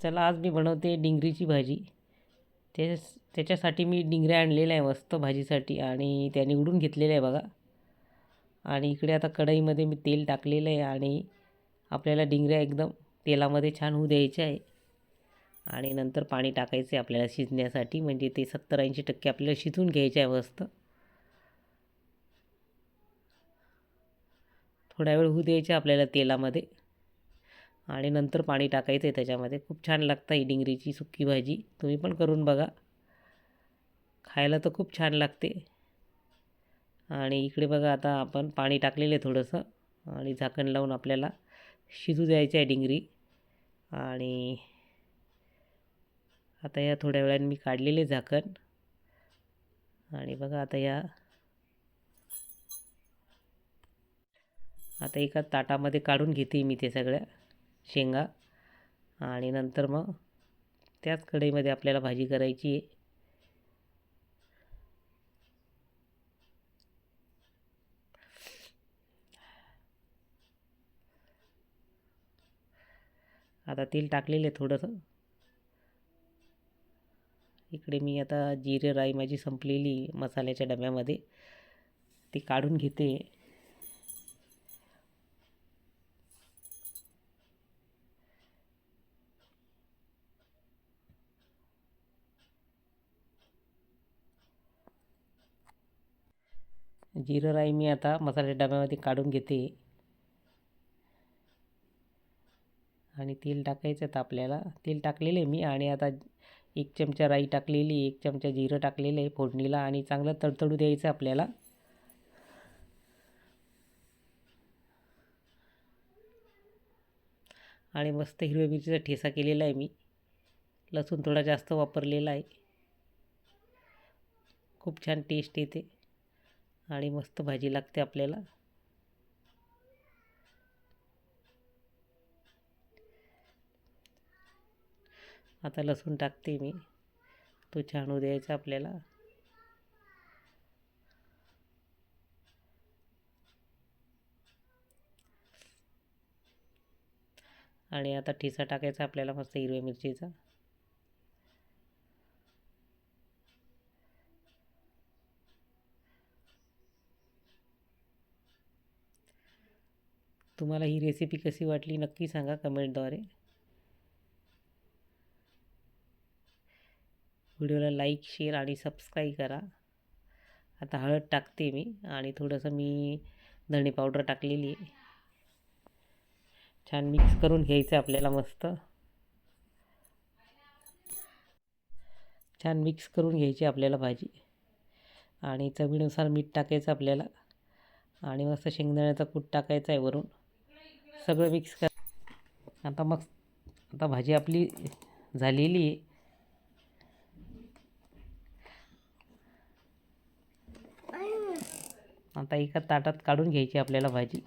चला आज मी बनवते डिंगरीची भाजी. ते त्याच्यासाठी मी डिंगऱ्या आणलेल्या आहे मस्त भाजीसाठी आणि त्या निवडून घेतलेल्या आहे बघा. आणि इकडे आता कढईमध्ये मी तेल टाकलेलं आहे आणि आपल्याला डिंगऱ्या एकदम तेलामध्ये छान होऊ द्यायच्या आहे. आणि नंतर पाणी टाकायचं आहे आपल्याला शिजण्यासाठी म्हणजे ते सत्तर ऐंशी टक्के आपल्याला शिजून घ्यायचे आहे मस्त. थोड्या वेळ होऊ द्यायचे आपल्याला तेलामध्ये. आणि नंतर पाणी टाकायचं आहे त्याच्यामध्ये. खूप छान लागतं ही डिंगरीची सुक्की भाजी. तुम्ही पण करून बघा. खायला तर खूप छान लागते. आणि इकडे बघा आता आपण पाणी टाकलेलं आहे थोडंसं. आणि झाकण लावून आपल्याला शिजू द्यायचं आहे डिंगरी. आणि आता या थोड्या वेळाने मी काढलेले झाकण. आणि बघा आता या आता एका ताटामध्ये काढून घेते मी ते सगळ्या. शेंगा आणि नंतर मग त्याच कढईमध्ये आपल्याला भाजी करायची आहे. आता तेल टाकलेलं आहे थोडंसं. इकडे मी आता जिरे राई माझी संपलेली मसाल्याच्या डब्यामध्ये. ती काढून घेते. जिरं राई मी आता मसाल्याच्या डब्यामध्ये काढून घेते. आणि तेल टाकायचं आहे आपल्याला. तेल टाकलेलं आहे मी आणि आता एक चमचा राई टाकलेली एक चमचा जिरं टाकलेलं आहे फोडणीला आणि चांगलं तडतडू द्यायचं आपल्याला. आणि मस्त हिरव्या मिरचीचा ठेसा केलेला आहे मी. लसूण थोडा जास्त वापरलेला आहे. खूप छान टेस्ट येते. आणि मस्त भाजी लागते आपल्याला. आता लसूण टाकते मी. तो छानू द्यायचा आपल्याला. आणि आता ठिसा टाकायचा आपल्याला मस्त हिरव्या मिरचीचा. तुम्हाला ही रेसिपी कशी वाटली नक्की सांगा कमेंटद्वारे व्हिडिओला लाईक शेअर आणि सबस्क्राईब करा. आता हळद टाकते मी आणि थोडंसं मी धणे पावडर टाकलेली आहे. छान मिक्स करून घ्यायचं आपल्याला मस्त. छान मिक्स करून घ्यायची आपल्याला भाजी. आणि चवीनुसार मीठ टाकायचं आपल्याला. आणि मस्त शेंगदाण्याचा कूट टाकायचा आहे वरून. सगळं मिक्स कर. आता मग आता भाजी आपली झालेली आहे. आता एका ताटात काढून घ्यायची आपल्याला भाजी.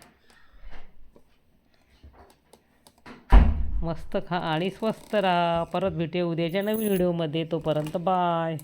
मस्त खा आणि स्वस्त राहा. परत भेटूया उद्याच्या नवीन व्हिडिओमध्ये तोपर्यंत बाय